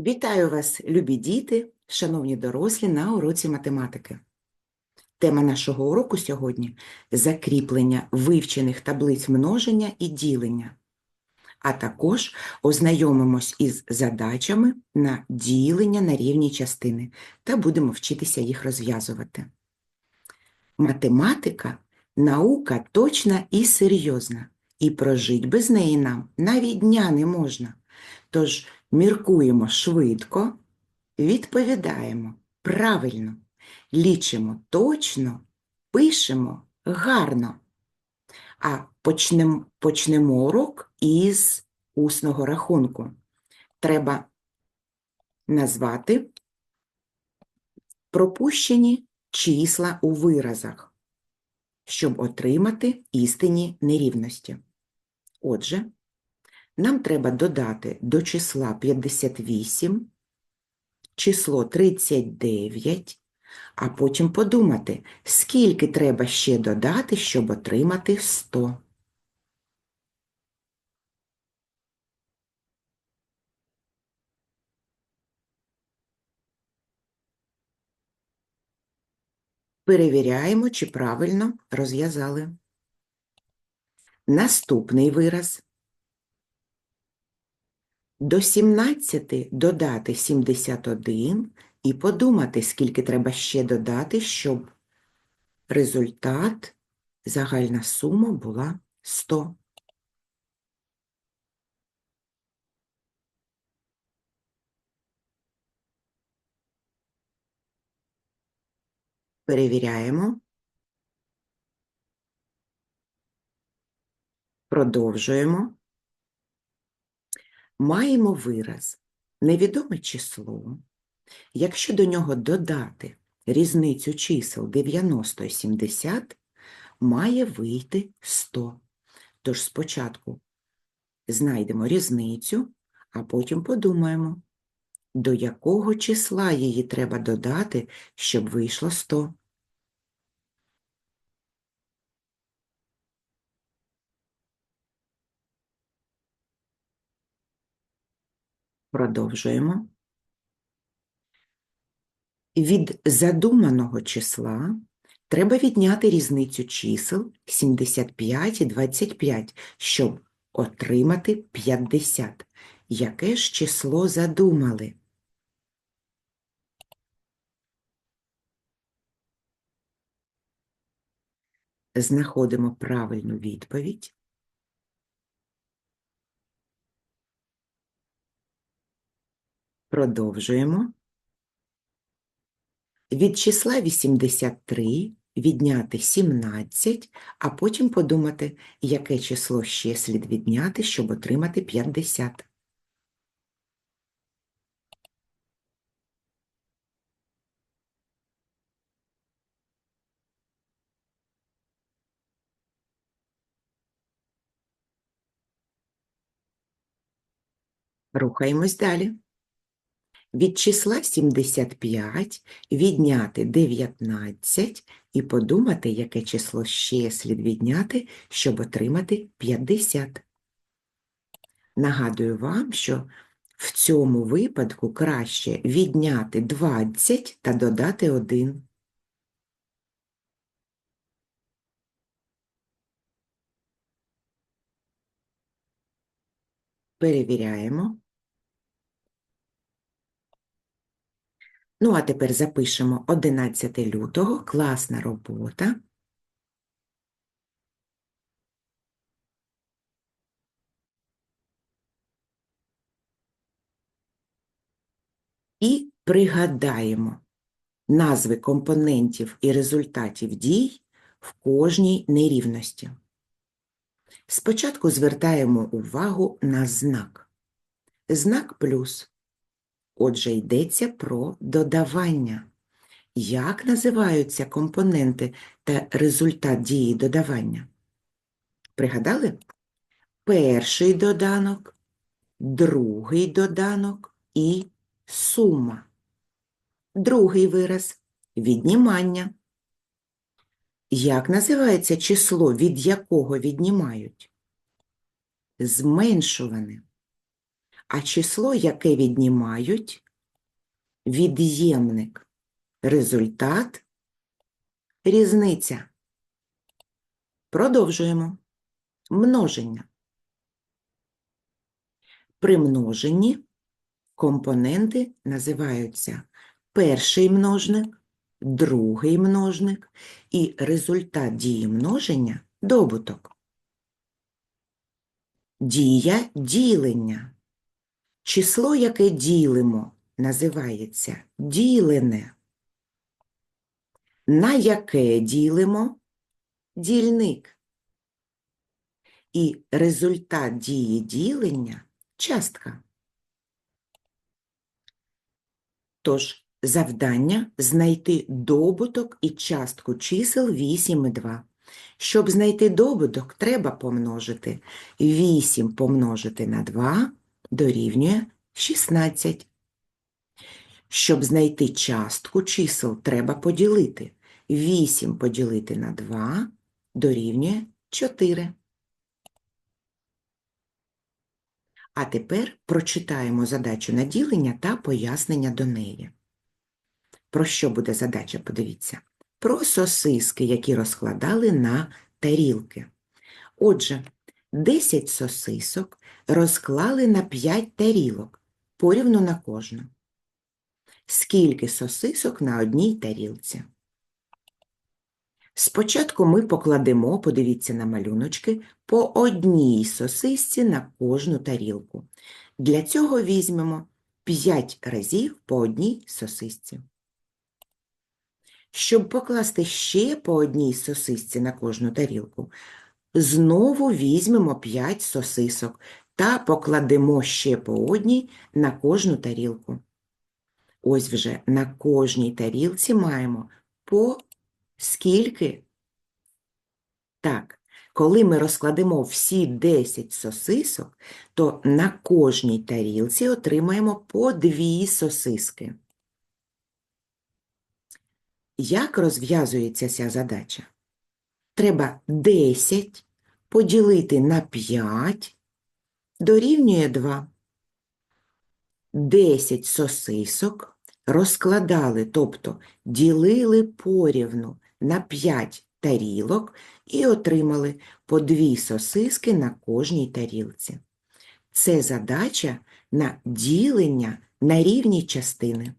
Вітаю вас, любі діти, шановні дорослі, на уроці математики. Тема нашого уроку сьогодні – закріплення вивчених таблиць множення і ділення, а також ознайомимось із задачами на ділення на рівні частини та будемо вчитися їх розв'язувати. Математика – наука точна і серйозна, і прожить без неї нам навіть дня не можна. Тож міркуємо швидко, відповідаємо правильно, лічимо точно, пишемо гарно. А почнемо, почнемо урок із усного рахунку. Треба назвати пропущені числа у виразах, щоб отримати істинні нерівності. Отже, нам треба додати до числа 58 число 39, а потім подумати, скільки треба ще додати, щоб отримати 100. Перевіряємо, чи правильно розв'язали. Наступний вираз. До 17 додати 71 і подумати, скільки треба ще додати, щоб результат, загальна сума була 100. Перевіряємо. Продовжуємо. Маємо вираз невідоме число. Якщо до нього додати різницю чисел 90 і 70, має вийти 100. Тож спочатку знайдемо різницю, а потім подумаємо, до якого числа її треба додати, щоб вийшло 100. Продовжуємо. Від задуманого числа треба відняти різницю чисел 75 і 25, щоб отримати 50. Яке ж число задумали? Знаходимо правильну відповідь. Продовжуємо. Від числа 83 відняти 17, а потім подумати, яке число ще слід відняти, щоб отримати 50. Рухаємось далі. Від числа 75 відняти 19 і подумати, яке число ще слід відняти, щоб отримати 50. Нагадую вам, що в цьому випадку краще відняти 20 та додати 1. Перевіряємо. Ну, а тепер запишемо 11 лютого, класна робота. І пригадаємо назви компонентів і результатів дій в кожній нерівності. Спочатку звертаємо увагу на знак. Знак плюс. Отже, йдеться про додавання. Як називаються компоненти та результат дії додавання? Пригадали? Перший доданок, другий доданок і сума. Другий вираз віднімання. Як називається число, від якого віднімають? Зменшуване. А число, яке віднімають, від'ємник. Результат – різниця. Продовжуємо. Множення. При множенні компоненти називаються перший множник, другий множник і результат дії множення – добуток. Дія ділення. Число, яке ділимо, називається ділене. На яке ділимо дільник. І результат дії ділення частка. Тож, завдання знайти добуток і частку чисел 8 і 2. Щоб знайти добуток, треба помножити 8 помножити на 2 дорівнює 16. Щоб знайти частку чисел, треба поділити. 8 поділити на 2 дорівнює 4. А тепер прочитаємо задачу на ділення та пояснення до неї. Про що буде задача, подивіться? Про сосиски, які розкладали на тарілки. Отже, 10 сосисок розклали на 5 тарілок, порівну на кожну. Скільки сосисок на одній тарілці? Спочатку ми покладемо, подивіться на малюночки, по одній сосисці на кожну тарілку. Для цього візьмемо 5 разів по одній сосисці. Щоб покласти ще по одній сосисці на кожну тарілку, знову візьмемо 5 сосисок та покладемо ще по одній на кожну тарілку. Ось вже на кожній тарілці маємо по скільки? Так, коли ми розкладемо всі 10 сосисок, то на кожній тарілці отримаємо по 2 сосиски. Як розв'язується ця задача? Треба 10 поділити на 5 дорівнює 2. 10 сосисок розкладали, тобто ділили порівну на 5 тарілок і отримали по 2 сосиски на кожній тарілці. Це задача на ділення на рівні частини.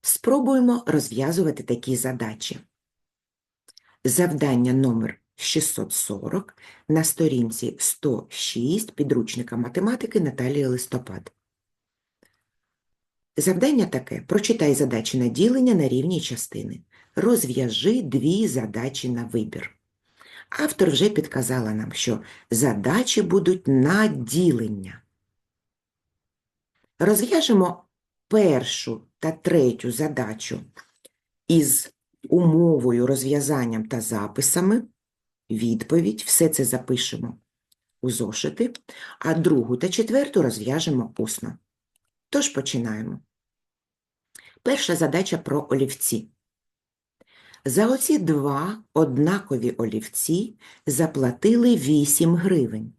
Спробуємо розв'язувати такі задачі. Завдання номер 640 на сторінці 106 підручника математики Наталії Листопад. Завдання таке. Прочитай задачі на ділення на рівні частини. Розв'яжи дві задачі на вибір. Автор вже підказала нам, що задачі будуть на ділення. Розв'яжемо першу та третю задачу із умовою, розв'язанням та записами. Відповідь, все це запишемо у зошити, а другу та четверту розв'яжемо усно. Тож починаємо. Перша задача про олівці. За оці два однакові олівці заплатили 8 гривень.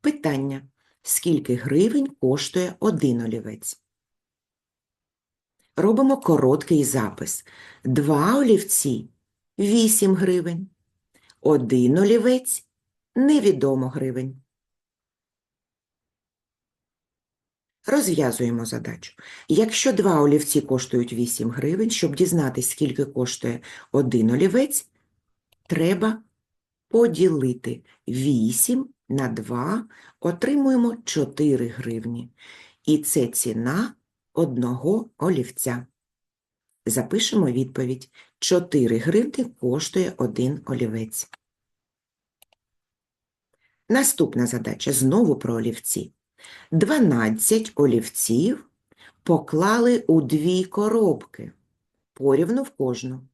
Питання. Скільки гривень коштує один олівець? Робимо короткий запис. Два олівці 8 гривень. Один олівець невідомо гривень. Розв'язуємо задачу. Якщо два олівці коштують 8 гривень, щоб дізнатися, скільки коштує один олівець, треба поділити 8 на 2, отримуємо 4 гривні. І це ціна одного олівця. Запишемо відповідь. 4 гривні коштує один олівець. Наступна задача знову про олівці. 12 олівців поклали у дві коробки, порівну в кожну.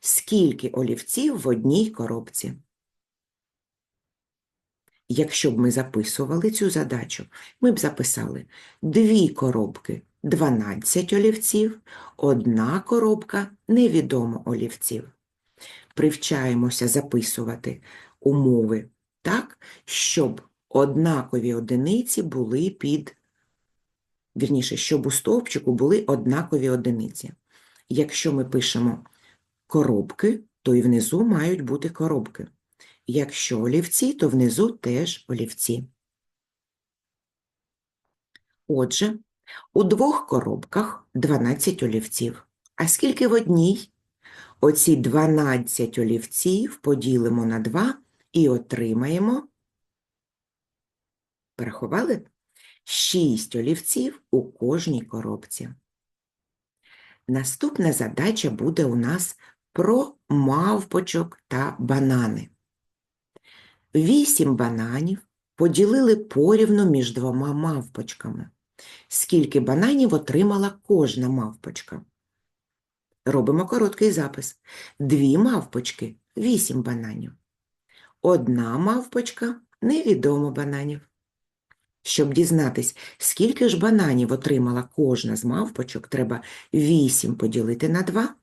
Скільки олівців в одній коробці? Якщо б ми записували цю задачу, ми б записали дві коробки 12 олівців, одна коробка невідомо олівців. Привчаємося записувати умови так, щоб однакові одиниці були під, вірніше, щоб у стовпчику були однакові одиниці. Якщо ми пишемо коробки, то і внизу мають бути коробки. Якщо олівці, то внизу теж олівці. Отже, у двох коробках 12 олівців. А скільки в одній? Оці 12 олівців поділимо на 2 і отримаємо, порахували? 6 олівців у кожній коробці. Наступна задача буде у нас про мавпочок та банани. Вісім бананів поділили порівну між двома мавпочками. Скільки бананів отримала кожна мавпочка? Робимо короткий запис. Дві мавпочки – вісім бананів. Одна мавпочка – невідомо бананів. Щоб дізнатись, скільки ж бананів отримала кожна з мавпочок, треба 8 поділити на 2,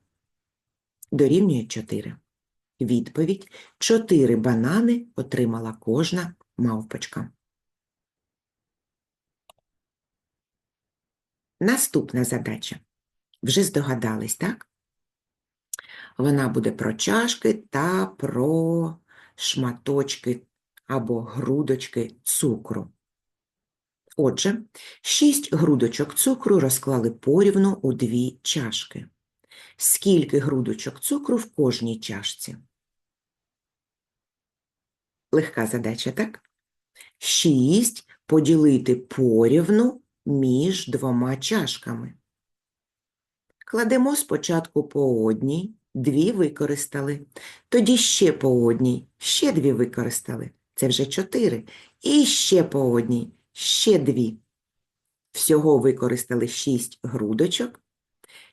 дорівнює 4. Відповідь – 4 банани отримала кожна мавпочка. Наступна задача. Вже здогадались, так? Вона буде про чашки та про шматочки або грудочки цукру. Отже, шість грудочок цукру розклали порівну у дві чашки. Скільки грудочок цукру в кожній чашці? Легка задача, так? Шість поділити порівну між двома чашками. Кладемо спочатку по одній, дві використали, тоді ще по одній, ще дві використали. Це вже чотири. І ще по одній, ще дві. Всього використали шість грудочок.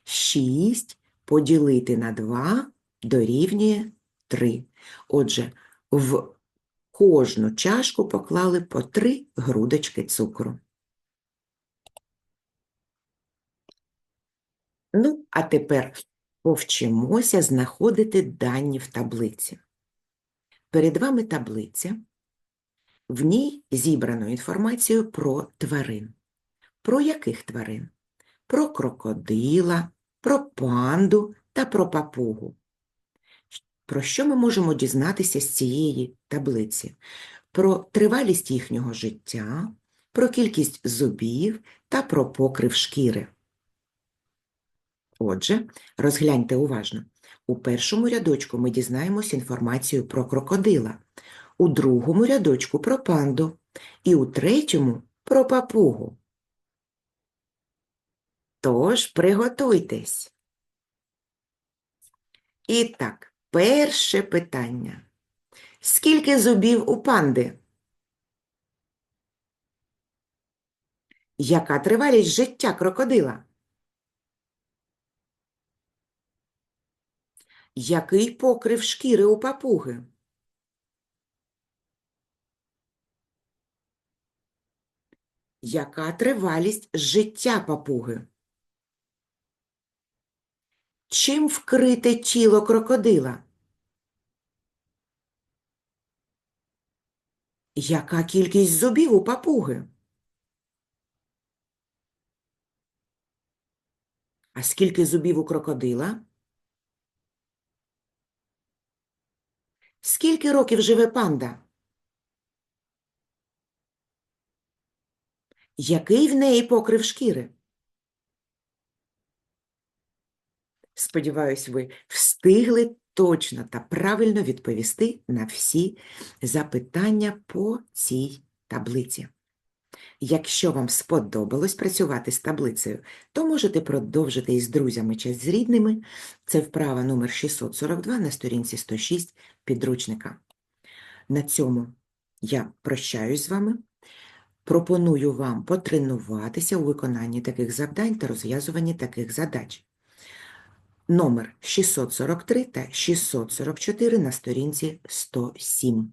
Шість поділити на два дорівнює три. Отже, в кожну чашку поклали по три грудочки цукру. Ну, а тепер повчимося знаходити дані в таблиці. Перед вами таблиця. В ній зібрано інформацію про тварин. Про яких тварин? Про крокодила, про панду та про папугу. Про що ми можемо дізнатися з цієї таблиці? Про тривалість їхнього життя, про кількість зубів та про покрив шкіри. Отже, розгляньте уважно. У першому рядочку ми дізнаємось інформацію про крокодила, у другому рядочку про панду і у третьому про папугу. Тож приготуйтесь. І так, перше питання. Скільки зубів у панди? Яка тривалість життя крокодила? Який покрив шкіри у папуги? Яка тривалість життя папуги? Чим вкрите тіло крокодила? Яка кількість зубів у папуги? А скільки зубів у крокодила? Скільки років живе панда? Який в неї покрив шкіри? Сподіваюсь, ви встигли точно та правильно відповісти на всі запитання по цій таблиці. Якщо вам сподобалось працювати з таблицею, то можете продовжити із друзями чи з рідними. Це вправа номер 642 на сторінці 106 підручника. На цьому я прощаюсь з вами. Пропоную вам потренуватися у виконанні таких завдань та розв'язуванні таких задач. Номер 643 та 644 на сторінці 107.